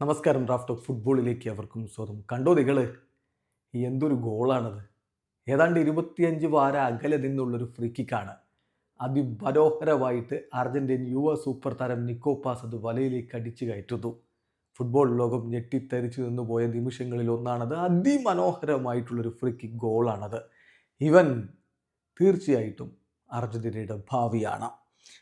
നമസ്കാരം ഡ്രാഫ്റ്റ് ഫുട്ബോളിലേക്ക് അവർക്കും സ്വാഗതം. കണ്ടോ നിങ്ങൾ എന്തൊരു ഗോളാണത്. ഏതാണ്ട് ഇരുപത്തിയഞ്ച് വാര അകലെ നിന്നുള്ളൊരു ഫ്രീ കിക്കാണ് അതിമനോഹരമായിട്ട് അർജന്റീൻ യുവ സൂപ്പർ താരം നിക്കോപാസ് അത് വലയിലേക്ക് അടിച്ചു കയറ്റുന്നു. ഫുട്ബോൾ ലോകം ഞെട്ടിത്തരിച്ചു നിന്ന് പോയ നിമിഷങ്ങളിൽ ഒന്നാണത് അതിമനോഹരമായിട്ടുള്ളൊരു ഫ്രീ കിക്ക് ഗോളാണത്. ഇവൻ തീർച്ചയായിട്ടും അർജന്റീനയുടെ ഭാവിയാണ്.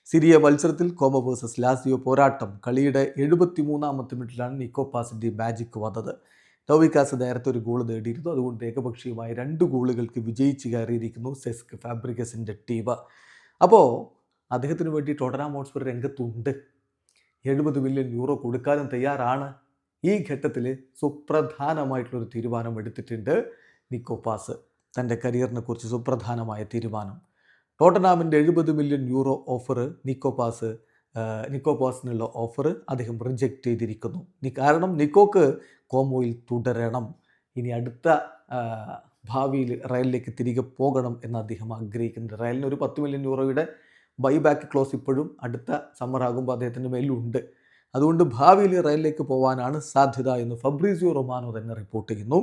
സിരിയ മത്സരത്തിൽ കോമ വേഴ്സസ് ലാസിയോ പോരാട്ടം കളിയുടെ എഴുപത്തി മൂന്നാമത്തെ മിനിറ്റിലാണ് നിക്കോപാസിന്റെ മാജിക് വന്നത്. ടോവിക്കാസ് നേരത്തെ ഒരു ഗോൾ നേടിയിരുന്നു. അതുകൊണ്ട് ഏകപക്ഷീയമായ രണ്ട് ഗോളുകൾക്ക് വിജയിച്ച് കയറിയിരിക്കുന്നു സെസ്ക് ഫാബ്രിക്കസിന്റെ ടീം. അപ്പോൾ അദ്ദേഹത്തിന് വേണ്ടി ടോട്ടനാം ഹോട്ട്സ്പർ രംഗത്തുണ്ട്. എഴുപത് മില്യൺ യൂറോ കൊടുക്കാനും തയ്യാറാണ്. ഈ ഘട്ടത്തിൽ സുപ്രധാനമായിട്ടുള്ളൊരു തീരുമാനം എടുത്തിട്ടുണ്ട് നിക്കോപാസ് തന്റെ കരിയറിനെ കുറിച്ച് സുപ്രധാനമായ തീരുമാനം. ടോട്ടനാമിന്റെ എഴുപത് million euro offer Nico Paz നിക്കോപാസിനുള്ള offer അദ്ദേഹം റിജക്റ്റ് ചെയ്തിരിക്കുന്നു. കാരണം നിക്കോക്ക് കോമോയിൽ തുടരണം. ഇനി അടുത്ത ഭാവിയിൽ റയലിലേക്ക് തിരികെ പോകണം എന്ന് അദ്ദേഹം ആഗ്രഹിക്കുന്നുണ്ട്. റയലിന് ഒരു പത്ത് മില്യൺ യൂറോയുടെ ബൈബാക്ക് ക്ലോസ് ഇപ്പോഴും അടുത്ത സമ്മർ ആകുമ്പോൾ അദ്ദേഹത്തിന്റെ മേലുണ്ട് അതുകൊണ്ട് ഭാവിയിൽ റയലിലേക്ക് പോകാനാണ് സാധ്യത എന്ന് ഫബ്രീസിയോ റൊമാനോ തന്നെ റിപ്പോർട്ട് ചെയ്യുന്നു.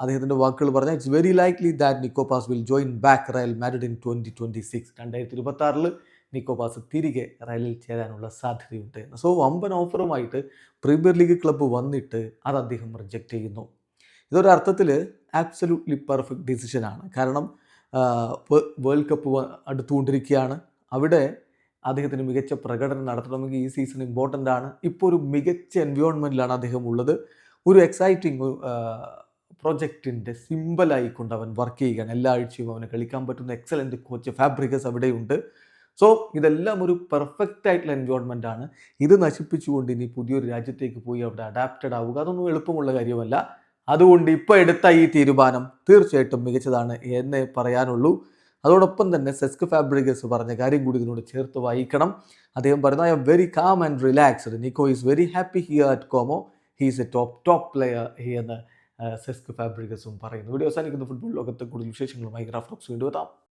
അദ്ദേഹത്തിന്റെ വാക്കുകൾ പറഞ്ഞാൽ it's very likely that Nico Paz will join back Real Madrid in twenty twenty six രണ്ടായിരത്തി ഇരുപത്തി ആറിൽ നിക്കോപാസ് തിരികെ റയലിൽ ചേരാനുള്ള സാധ്യതയുണ്ട്. സോ വമ്പൻ ഓഫറുമായിട്ട് പ്രീമിയർ ലീഗ് ക്ലബ്ബ് വന്നിട്ട് അത് അദ്ദേഹം റിജക്റ്റ് ചെയ്യുന്നു. ഇതൊരർത്ഥത്തിൽ ആബ്സല്യൂട്ട്ലി പെർഫെക്റ്റ് ഡിസിഷനാണ് കാരണം വേൾഡ് കപ്പ് അടുത്തുകൊണ്ടിരിക്കുകയാണ്. അവിടെ അദ്ദേഹത്തിന് മികച്ച പ്രകടനം നടത്തണമെങ്കിൽ ഈ സീസൺ ഇമ്പോർട്ടന്റ് ആണ്. ഇപ്പോൾ ഒരു മികച്ച എൻവയോൺമെന്റിലാണ് അദ്ദേഹം ഉള്ളത്. ഒരു എക്സൈറ്റിംഗ് പ്രൊജക്റ്റിന്റെ സിമ്പിളായിക്കൊണ്ട് അവൻ വർക്ക് ചെയ്യുകയാണ്. എല്ലാ ആഴ്ചയും അവന് കളിക്കാൻ പറ്റുന്ന എക്സലന്റ് കോച്ച് ഫാബ്രിക്കസ് അവിടെയുണ്ട്. സോ ഇതെല്ലാം ഒരു പെർഫെക്റ്റ് ആയിട്ടുള്ള എൻവയോൺമെന്റ് ആണ്. ഇത് നശിപ്പിച്ചുകൊണ്ട് ഇനി പുതിയൊരു രാജ്യത്തേക്ക് പോയി അവിടെ അഡാപ്റ്റഡ് ആവുക അതൊന്നും എളുപ്പമുള്ള കാര്യമല്ല. അതുകൊണ്ട് ഇപ്പോൾ എടുത്ത ഈ തീരുമാനം തീർച്ചയായിട്ടും മികച്ചതാണ് എന്നേ പറയാനുള്ളൂ. അതോടൊപ്പം തന്നെ സെസ്ക് ഫാബ്രിക്കസ് പറഞ്ഞ കാര്യം കൂടി ഇതിനോട് ചേർത്ത് വായിക്കണം. അദ്ദേഹം പറയുന്നത് I'm very calm and relaxed Nico is very happy here at Como he's a top top player എന്ന് സെസ്ക് ഫാബ്രിക്കസും പറയുന്നു. വീഡിയോ അവസാനിക്കുന്ന. ഫുട്ബോൾ ലോകത്തെ കൂടുതൽ വിശേഷങ്ങളുമായി ഗ്രാഫ്റ്റോക്സ് വീണ്ടും എത്താം.